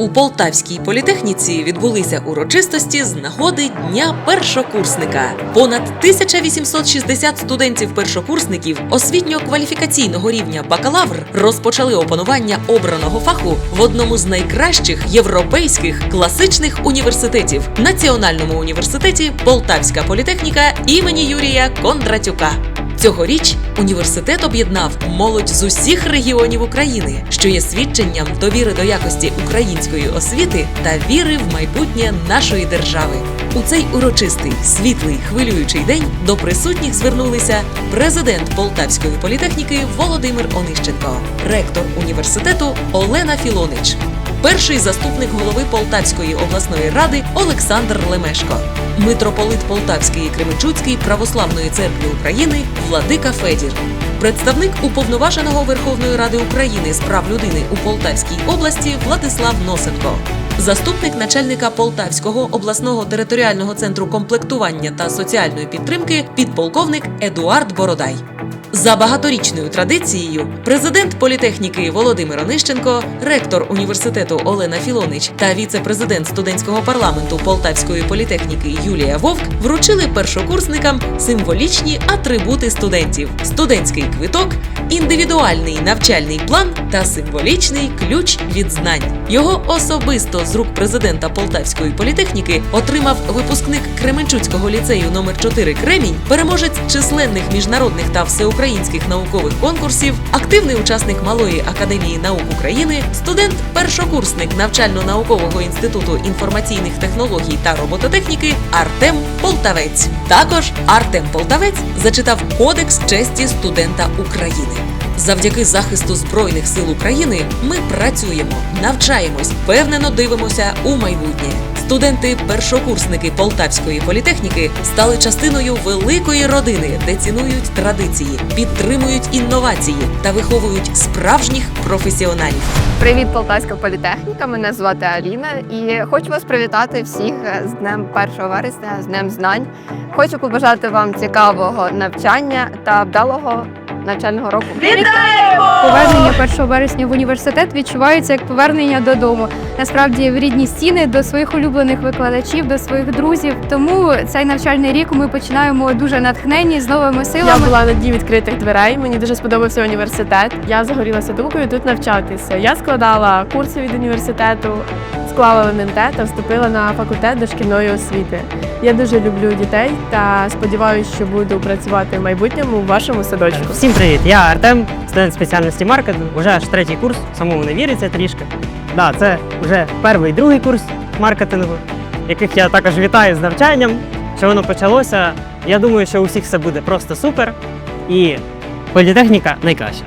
У Полтавській політехніці відбулися урочистості з нагоди Дня першокурсника. Понад 1860 студентів-першокурсників освітньо-кваліфікаційного рівня бакалавр розпочали опанування обраного фаху в одному з найкращих європейських класичних університетів Національному університеті Полтавська політехніка імені Юрія Кондратюка. Цьогоріч університет об'єднав молодь з усіх регіонів України, що є свідченням довіри до якості української освіти та віри в майбутнє нашої держави. У цей урочистий, світлий, хвилюючий день до присутніх звернулися президент Полтавської політехніки Володимир Онищенко, ректор університету Олена Філонич, перший заступник голови Полтавської обласної ради Олександр Лемешко, митрополит Полтавський і Кременчуцький православної церкви України Владика Федір, представник уповноваженого Верховної Ради України з прав людини у Полтавській області Владислав Носенко, заступник начальника Полтавського обласного територіального центру комплектування та соціальної підтримки підполковник Едуард Бородай. За багаторічною традицією, президент політехніки Володимир Онищенко, ректор університету Олена Філонич та віце-президент студентського парламенту Полтавської політехніки Юлія Вовк вручили першокурсникам символічні атрибути студентів: студентський квиток, індивідуальний навчальний план та символічний ключ від знань. Його особисто з рук президента Полтавської політехніки отримав випускник Кременчуцького ліцею номер 4 Кремінь, переможець численних міжнародних та всеукраїнських наукових конкурсів, активний учасник Малої академії наук України, студент, першокурсник навчально-наукового інституту інформаційних технологій та робототехніки Артем Полтавець. Також Артем Полтавець зачитав Кодекс честі студента України. Завдяки захисту збройних сил України ми працюємо, навчаємось, впевнено дивимося у майбутнє. Студенти, першокурсники Полтавської політехніки стали частиною великої родини, де цінують традиції, підтримують інновації та виховують справжніх професіоналів. Привіт, Полтавська політехніка. Мене звати Аліна і хочу вас привітати всіх з днем 1 вересня, з днем знань. Хочу побажати вам цікавого навчання та вдалого навчального року. Повернення 1 вересня в університет відчувається як повернення додому. Насправді в рідні стіни до своїх улюблених викладачів, до своїх друзів. Тому цей навчальний рік ми починаємо дуже натхнені з новими Я силами. була на дні відкритих дверей. Мені дуже сподобався університет. Я загорілася думкою тут навчатися. Я складала курси від університету, склала НМТ та вступила на факультет дошкільної освіти. Я дуже люблю дітей та сподіваюся, що буду працювати в майбутньому у вашому садочку. Всім привіт! Я Артем, студент спеціальності маркетингу. Уже аж третій курс, самому не віриться трішки. Да, це вже перший другий курс маркетингу, яких я також вітаю з навчанням, що воно почалося. Я думаю, що у всіх все буде просто супер. І політехніка найкраща.